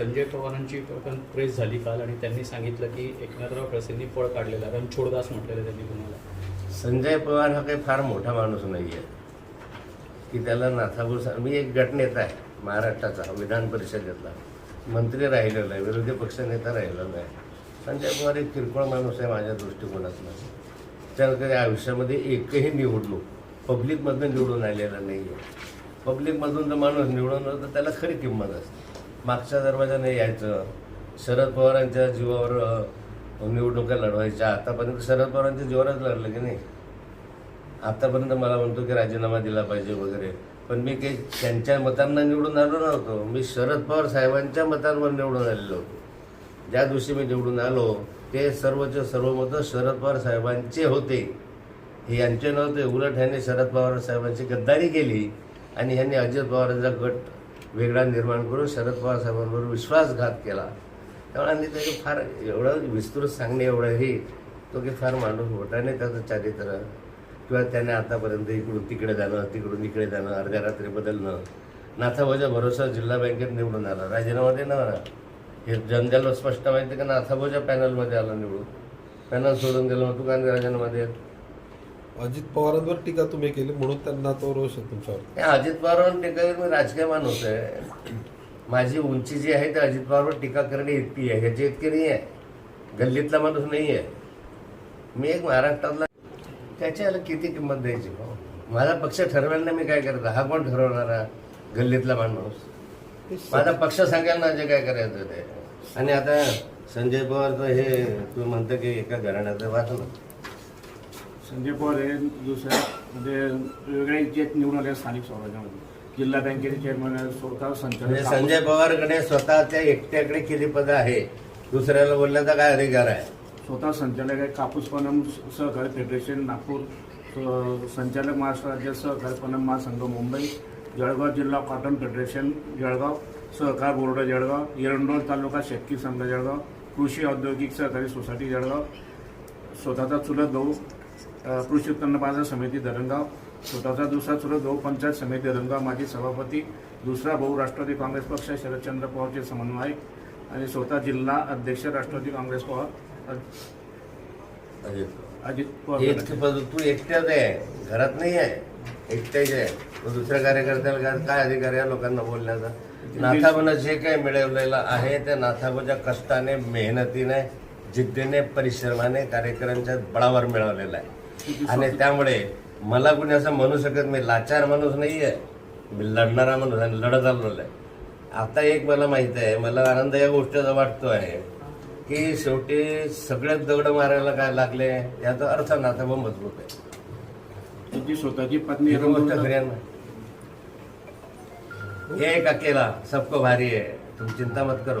संजय पवारांची पण प्रेस झाली काल आणि त्यांनी सांगितलं की एकनाथराव खडसेंनी पळ काढलेला रणछोडदास म्हटलेलं त्यांनी तुम्हाला. संजय पवार हा काही फार मोठा माणूस नाही आहे की त्याला नाथापूर सा- मी एक गटनेता आहे महाराष्ट्राचा विधान परिषदेतला. मंत्री राहिलेला आहे विरोधी पक्षनेता राहिलेला आहे संजय पवार एक किरकोळ माणूस आहे माझ्या दृष्टिकोनातून. त्यानं कधी आयुष्यामध्ये एकही निवडणूक पब्लिकमधनं निवडून आलेला नाही आहे पब्लिकमधून जर माणूस निवडून आला तर त्याला खरी किंमत असते. मागच्या दरवाजाने यायचं. शरद पवारांच्या जीवावर निवडणुका लढवायच्या. आतापर्यंत शरद पवारांच्या जीवावरच लढलं की नाही? आतापर्यंत मला म्हणतो की राजीनामा दिला पाहिजे वगैरे. पण मी काही त्यांच्या मतांना निवडून आलो नव्हतो. मी शरद पवार साहेबांच्या मतांवर निवडून आलेलो होतो. ज्या दिवशी मी निवडून आलो ते सर्वचे सर्व मतं शरद पवार साहेबांचे होते. हे यांचे नव्हते. उलट ह्यांनी शरद पवार साहेबांची गद्दारी केली आणि ह्यांनी अजित पवारांचा गट वेगळा निर्माण करून शरद पवार साहेबांवर विश्वासघात केला. त्यामुळे आणि त्याचं फार एवढं विस्तृत सांगणे एवढं हे तो की फार माणूस मोठा नाही त्याचं चारित्र. किंवा त्याने आतापर्यंत इकडून तिकडे जाणं तिकडून इकडे जाणं अर्ध्या रात्री बदलणं. नाथाभाऊच्या भरोसा जिल्हा बँकेत निवडून आला. राजीनामा देणार हे जनतेला स्पष्ट माहिती का? नाथाभाऊच्या पॅनलमध्ये आला निवडून. पॅनल सोडून दिलं मग तू काय राजीनामा देत? अजित पवारांवर टीका तुम्ही केली म्हणून त्यांना तो रोष आहे तुमच्यावर. अजित पवारांवर टीका करून मी राजकीय माणूस आहे. माझी उंची जी आहे ती अजित पवारवर टीका करणे इतकी आहे. ह्याची इतकी नाही आहे. गल्लीतला माणूस नाही आहे. मी एक महाराष्ट्रातला त्याच्याला किती किंमत द्यायची भाऊ? माझा पक्ष ठरवायला ना मी काय करत हा कोण ठरवणारा गल्लीतला माणूस? माझा पक्ष सांगायला ना जे काय करायचं ते. आणि आता संजय पवारचं हे तू म्हणतं की एका घराण्याचं वाचलं संजय पवार हे दुसऱ्या म्हणजे वेगळ्या इच्छेत निवडून आले स्थानिक स्वराज्यामध्ये. जिल्हा बँकेचे चेअरमन आहे, स्वतः म्हणजे संचालक संजय पवारकडे स्वतःच्या एकट्याकडे किती पदं आहे. दुसऱ्याला बोलण्याचा काय अधिकार आहे? स्वतः संचालक आहे कापूस पणम सहकारी फेडरेशन नागपूर संचालक महाराष्ट्र राज्य सहकारी पणम महासंघ मुंबई जळगाव जिल्हा कॉटन फेडरेशन जळगाव सहकार बोर्ड जळगाव एरंडोल तालुका शेतकी संघ जळगाव कृषी औद्योगिक सहकारी सोसायटी जळगाव स्वतःचा चुलत भाऊ कृषी उत्पन्न बाजार समिती धरणगाव स्वतःचा दुसरा चुलत भाऊ पंचायत समिती धरणगाव माजी सभापती दुसरा भाऊ राष्ट्रवादी काँग्रेस पक्ष शरदचंद्र पवारचे समन्वयक आणि स्वतः जिल्हा अध्यक्ष राष्ट्रवादी काँग्रेस पवार. अजित अजित पवार. तू एकट्याच आहे. घरात नाही आहे. एकट्याच आहे. दुसऱ्या कार्यकर्त्याला काय- अधिकार आहे या लोकांना बोलण्याचा? नाथाबानं जे काही मिळवलेलं आहे त्या नाथाबाच्या कष्टाने मेहनतीने जिद्दीने परिश्रमाने कार्यकर्त्यांच्या बळावर मिळवलेलं आहे. आणि त्यामुळे मला कुणी असं म्हणू शकत मी लाचार माणूस नाही आहे मी लढणारा माणूस आहे लढत आलेलो आहे. आता एक मला माहीत आहे मला आनंद या गोष्टीचा वाटतो आहे की शेवटी सगळ्यात दगड मारायला काय लागले याचा अर्थ नाथाबा मजबूत आहे त्यांची स्वतःची पत्नी ही गोष्ट एरंडोल खरी आहे ना? एक अकेला सबको भारी है तुम चिंता मत करो.